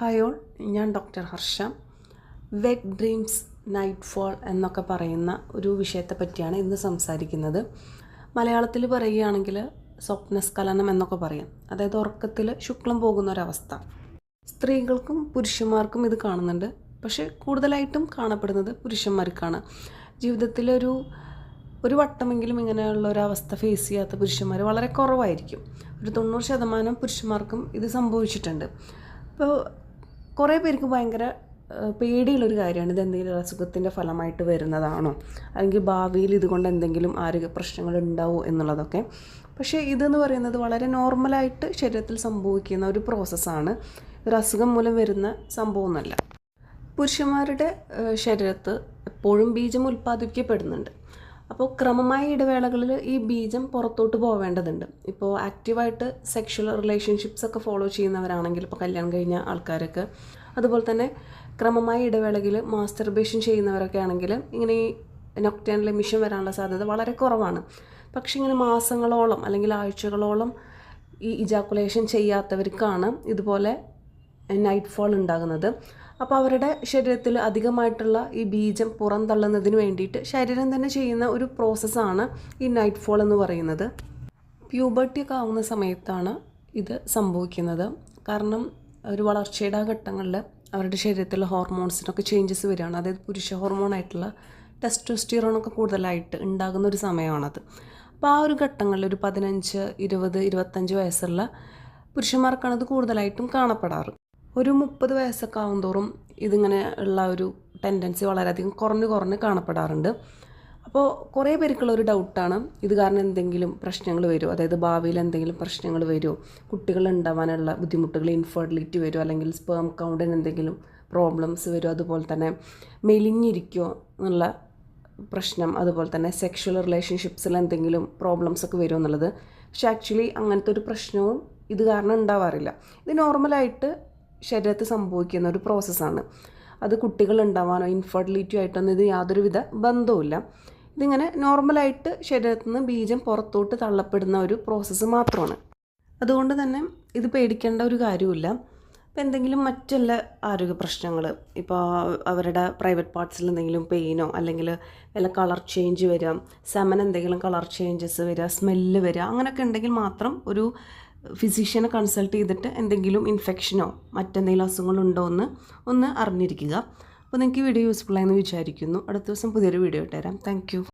Hi all ഞാൻ doctor Harsha. Wet dreams nightfall എന്നൊക്കെ പറയുന്ന ഒരു വിഷയത്തെ പറ്റിയാണ് ഇന്ന് സംസാരിക്കുന്നത്. മലയാളത്തിൽ പറയുകയാണെങ്കിൽ സ്വപ്നസ്ഖലനം എന്നൊക്കെ പറയാം. അതായത് ഉറക്കത്തിൽ ശുക്ലം പോകുന്ന ഒരവസ്ഥ. സ്ത്രീകൾക്കും പുരുഷന്മാർക്കും ഇത് കാണുന്നുണ്ട്. പക്ഷേ കൂടുതലായിട്ടും കാണപ്പെടുന്നത് പുരുഷന്മാർക്കാണ്. ജീവിതത്തിലൊരു ഒരു വട്ടമെങ്കിലും ഇങ്ങനെയുള്ള ഒരു അവസ്ഥ ഫേസ് ചെയ്യാത്ത പുരുഷന്മാർ വളരെ കുറവായിരിക്കും. ഒരു തൊണ്ണൂറ് ശതമാനം പുരുഷന്മാർക്കും ഇത് സംഭവിച്ചിട്ടുണ്ട്. അപ്പോൾ കുറേ പേർക്ക് ഭയങ്കര പേടിയുള്ളൊരു കാര്യമാണ്. ഇത് എന്തെങ്കിലും അസുഖത്തിന്റെ ഫലമായിട്ട് വരുന്നതാണോ? അല്ലെങ്കിൽ ഭാവിയിൽ ഇതുകൊണ്ട് എന്തെങ്കിലും ആരോഗ്യ പ്രശ്നങ്ങൾ ഉണ്ടാവുമോ എന്നുള്ളതൊക്കെ. പക്ഷേ ഇതെന്ന് പറയുന്നത് വളരെ നോർമലായിട്ട് ശരീരത്തിൽ സംഭവിക്കുന്ന ഒരു പ്രോസസ്സാണ്. ഒരു അസുഖം മൂലം വരുന്ന സംഭവമൊന്നുമല്ല. പുരുഷന്മാരുടെ ശരീരത്ത് എപ്പോഴും ബീജം ഉൽപ്പാദിപ്പിക്കപ്പെടുന്നുണ്ട്. അപ്പോൾ ക്രമമായ ഇടവേളകളിൽ ഈ ബീജം പുറത്തോട്ട് പോവേണ്ടതുണ്ട്. ഇപ്പോൾ ആക്റ്റീവായിട്ട് സെക്ഷൽ റിലേഷൻഷിപ്സ് ഒക്കെ ഫോളോ ചെയ്യുന്നവരാണെങ്കിൽ ഇപ്പോൾ കല്യാണം കഴിഞ്ഞ ആൾക്കാരൊക്കെ. അതുപോലെ തന്നെ ക്രമമായ ഇടവേളയിൽ മാസ്റ്റർബേഷൻ ചെയ്യുന്നവരൊക്കെ ആണെങ്കിൽ ഇങ്ങനെ ഈ നൊക്ടേനിലെ മിഷൻ വരാനുള്ള സാധ്യത വളരെ കുറവാണ്. പക്ഷേ ഇങ്ങനെ മാസങ്ങളോളം അല്ലെങ്കിൽ ആഴ്ചകളോളം ഈ ഇജാക്കുലേഷൻ ചെയ്യാത്തവർക്കാണ് ഇതുപോലെ നൈറ്റ് ഫോൾ ഉണ്ടാകുന്നത്. അപ്പോൾ അവരുടെ ശരീരത്തിൽ അധികമായിട്ടുള്ള ഈ ബീജം പുറന്തള്ളുന്നതിന് വേണ്ടിയിട്ട് ശരീരം തന്നെ ചെയ്യുന്ന ഒരു പ്രോസസ്സാണ് ഈ നൈറ്റ് ഫോൾ എന്ന് പറയുന്നത്. പ്യൂബർട്ടി ഒക്കെ ആവുന്ന സമയത്താണ് ഇത് സംഭവിക്കുന്നത്. കാരണം ഒരു വളർച്ചയുടെ ഘട്ടങ്ങളിൽ അവരുടെ ശരീരത്തിലെ ഹോർമോൺസിനൊക്കെ ചേഞ്ചസ് വരികയാണ്. അതായത് പുരുഷ ഹോർമോണായിട്ടുള്ള ടെസ്റ്റോസ്റ്റിറോണൊക്കെ കൂടുതലായിട്ട് ഉണ്ടാകുന്ന ഒരു സമയമാണത്. അപ്പോൾ ആ ഒരു ഘട്ടങ്ങളിൽ ഒരു പതിനഞ്ച് ഇരുപത് ഇരുപത്തഞ്ച് വയസ്സുള്ള പുരുഷന്മാർക്കാണത് കൂടുതലായിട്ടും കാണപ്പെടാറ്. ഒരു മുപ്പത് വയസ്സൊക്കെ ആകുന്തോറും ഇതിങ്ങനെ ഉള്ള ഒരു ടെൻഡൻസി വളരെയധികം കുറഞ്ഞ് കുറഞ്ഞ് കാണപ്പെടാറുണ്ട്. അപ്പോൾ കുറേ പേർക്കുള്ള ഒരു ഡൗട്ടാണ് ഇത് കാരണം എന്തെങ്കിലും പ്രശ്നങ്ങൾ വരുമോ അതായത് ഭാവിയിൽ എന്തെങ്കിലും പ്രശ്നങ്ങൾ വരുമോ കുട്ടികൾ ഉണ്ടാവാനുള്ള ബുദ്ധിമുട്ടുകൾ ഇൻഫെർട്ടിലിറ്റി വരുമോ അല്ലെങ്കിൽ സ്പേം കൗണ്ടിന് എന്തെങ്കിലും പ്രോബ്ലംസ് വരുമോ അതുപോലെ തന്നെ മെലിഞ്ഞിരിക്കുമോ എന്നുള്ള പ്രശ്നം. അതുപോലെ തന്നെ സെക്ഷൽ റിലേഷൻഷിപ്സിൽ എന്തെങ്കിലും പ്രോബ്ലംസ് ഒക്കെ വരുമോ എന്നുള്ളത്. പക്ഷെ ആക്ച്വലി അങ്ങനത്തെ ഒരു പ്രശ്നവും ഇത് കാരണം ഉണ്ടാവാറില്ല. ഇത് നോർമലായിട്ട് ശരീരത്തിൽ സംഭവിക്കുന്ന ഒരു പ്രോസസ്സാണ് അത് കുട്ടികൾ ഉണ്ടാവാനോ ഇൻഫെർട്ടിലിറ്റിയോ ആയിട്ടൊന്നും ഇത് യാതൊരുവിധ ബന്ധവുമില്ല. ഇതിങ്ങനെ നോർമലായിട്ട് ശരീരത്തിൽ നിന്ന് ബീജം പുറത്തോട്ട് തള്ളപ്പെടുന്ന ഒരു പ്രോസസ്സ് മാത്രമാണ്. അതുകൊണ്ട് തന്നെ ഇത് പേടിക്കേണ്ട ഒരു കാര്യമില്ല ഇപ്പം എന്തെങ്കിലും മറ്റുള്ള ആരോഗ്യ പ്രശ്നങ്ങൾ ഇപ്പോൾ അവരുടെ പ്രൈവറ്റ് പാർട്സിൽ എന്തെങ്കിലും പെയിനോ അല്ലെങ്കിൽ വല്ല കളർ ചേഞ്ച് വരിക സെമൻ എന്തെങ്കിലും കളർ ചേഞ്ചസ് വരിക സ്മെല്ല് വരിക അങ്ങനെയൊക്കെ ഉണ്ടെങ്കിൽ മാത്രം ഒരു ഫിസിഷ്യനെ കൺസൾട്ട് ചെയ്തിട്ട് എന്തെങ്കിലും ഇൻഫെക്ഷനോ മറ്റെന്തെങ്കിലും അസുഖങ്ങളുണ്ടോ എന്ന് ഒന്ന് അറിഞ്ഞിരിക്കുക. അപ്പോൾ നിങ്ങൾക്ക് വീഡിയോ യൂസ്ഫുൾ ആയെന്ന് വിചാരിക്കുന്നു. അടുത്ത ദിവസം പുതിയൊരു വീഡിയോ ഇട്ടുതരാം താങ്ക്